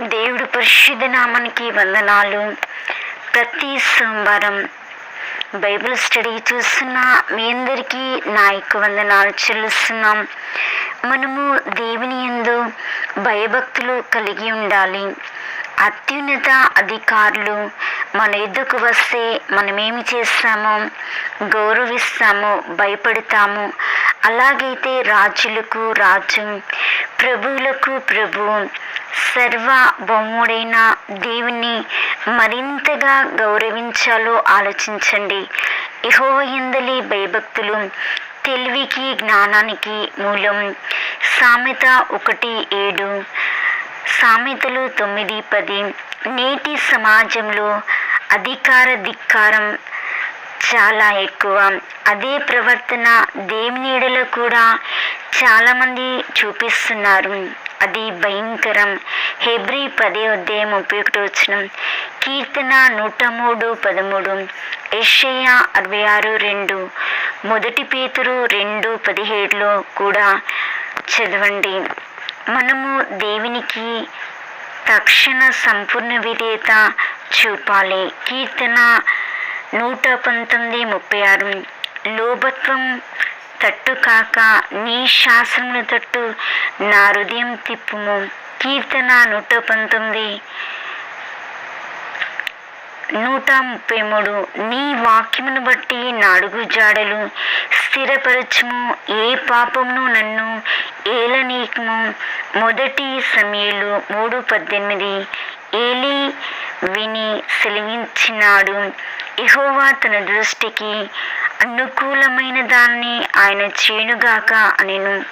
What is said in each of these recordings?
దేవుడు పరిశుద్ధ నామానికి వందనాలు. ప్రతి సోమవారం బైబిల్ స్టడీ చూస్తున్న మీ అందరికీ నా యొక్క వందనాలు చెల్లిస్తున్నాం. మనము దేవుని ఎందు భయభక్తులు కలిగి ఉండాలి. అత్యున్నత అధికారులు మన ఎద్దుకు వస్తే మనమేమి చేస్తామో గౌరవిస్తాము భయపడతాము అలాగైతే రాజులకు రాజు ప్రభువులకు ప్రభు సర్వ బొమ్ముడైన దేవుని మరింతగా గౌరవించాలో ఆలోచించండి. యహోవయందలి భయభక్తులు తెలివికి జ్ఞానానికి మూలం. సామెత ఒకటి ఏడు సామెతలు తొమ్మిది పది నేటి సమాజంలో అధికార ధిక్కారం చాలా ఎక్కువ. అదే ప్రవర్తన దేవునిడలో కూడా చాలామంది చూపిస్తున్నారు. అది భయంకరం. హెబ్రి పదే అధ్యాయం ముప్పై ఒకటి వచ్చిన కీర్తన నూట మూడు పదమూడు. యెషయ అరవై ఆరు రెండు. మొదటి పేతురు రెండు పదిహేడులో కూడా చదవండి. మనము దేవునికి తక్షణ సంపూర్ణ విధేయత చూపాలి. కీర్తన నూట పంతొమ్మిది ముప్పై ఆరు. లోభత్వం తట్టు కాక నీ శాస్త్రమును తట్టు నా హృదయం తిప్పుము. కీర్తన నూట పంతొమ్మిది. నూట ముప్పై మూడు. నీ వాక్యమును బట్టి నాడుగు జాడలు స్థిరపరచము. ఏ పాపమును నన్ను ఏలనీకము మొదటి సమయలు మూడు పద్దెనిమిది. ఏలి విని సెలవించినాడు. ఇహోవా తన దృష్టికి అనుకూలమైన దాన్ని ఆయన చేనుగాక అనెను.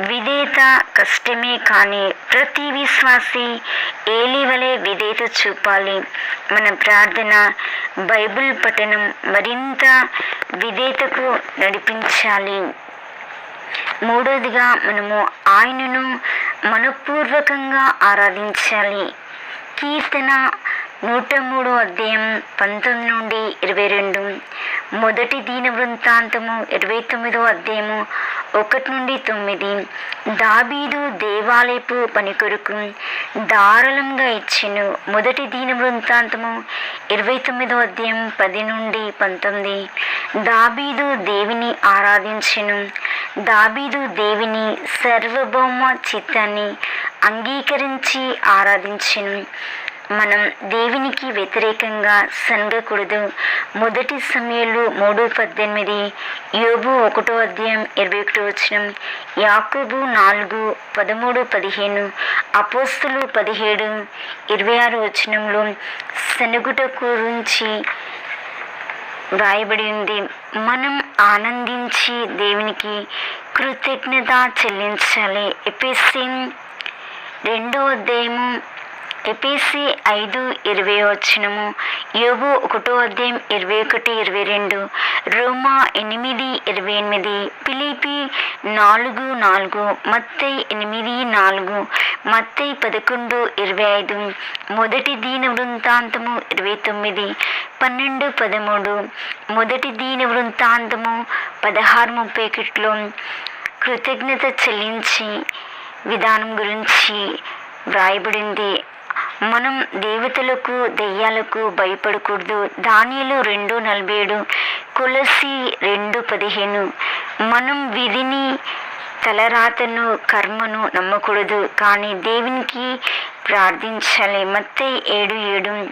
విధేత కష్టమే కానీ ప్రతి విశ్వాసి ఏలివలే విధేత చూపాలి. మన ప్రార్థన బైబిల్ పఠనం మరింత విధేతకు నడిపించాలి. మూడోదిగా మనము ఆయనను మనపూర్వకంగా ఆరాధించాలి. కీర్తన నూట మూడు అధ్యాయం పంతొమ్మిది నుండి ఇరవై రెండు. మొదటి దీన వృత్తాంతము ఇరవై తొమ్మిదో అధ్యాయము ఒకటి నుండి తొమ్మిది. దాబీదు దేవాలయపు పని కొరకు ధారాళంగా ఇచ్చెను. మొదటి దీన వృత్తాంతము ఇరవై తొమ్మిదో అధ్యాయం పది నుండి పంతొమ్మిది. దాబీదు దేవిని ఆరాధించెను. దాబీదు దేవిని సార్వభౌమ చిత్తాన్ని అంగీకరించి ఆరాధించెను. మనం దేవునికి వ్యతిరేకంగా సనగకూడదు. మొదటి సమయంలో మూడు పద్దెనిమిది యోబు ఒకటో అధ్యాయం ఇరవై ఒకటో వచనం యాకోబు నాలుగు పదమూడు పదిహేను అపోస్తులు పదిహేడు ఇరవై ఆరు వచనంలో సనుగుట గురించి వ్రాయబడి ఉంది. మనం ఆనందించి దేవునికి కృతజ్ఞత చెల్లించాలి. ఎపిసి రెండో అధ్యాయము ఎపిసి ఐదు ఇరవై వచ్చినము. యోబు ఒకటో అధ్యాయం ఇరవై ఒకటి ఇరవై రెండు. రోమా ఎనిమిది ఇరవై ఎనిమిది. పిలిపి నాలుగు నాలుగు. మత్తై ఎనిమిది నాలుగు. మత్తై పదకొండు ఇరవై ఐదు. మొదటి దీన వృంతాంతము ఇరవై తొమ్మిది. పన్నెండు పదమూడు. మొదటి దీన వృత్తాంతము పదహారు ముప్పై ఒకటిలో. కృతజ్ఞత చెల్లించి విధానం గురించి వ్రాయబడింది. మనం దేవతలకు దెయ్యాలకు భయపడకూడదు. దానిలు రెండు నలభై ఏడు తులసి రెండు పదిహేను. మనం విధిని తలరాతను కర్మను నమ్మకూడదు. కానీ దేవునికి ప్రార్థించాలి. మత్త ఏడు ఏడు.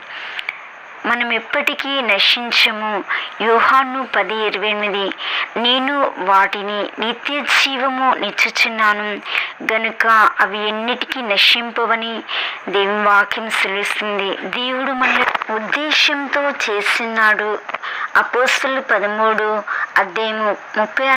మనం ఎప్పటికీ నశించము. యోహాను పది ఇరవై ఎనిమిది. నేను వాటిని నిత్య జీవము నిచ్చుచున్నాను. గనుక అవి ఎన్నిటికీ నశింపవని దేవుని వాక్యం సెలుస్తుంది దేవుడు మన ఉద్దేశంతో చేస్తున్నాడు. అపోస్తులు పదమూడు అధ్యాయము ముప్పై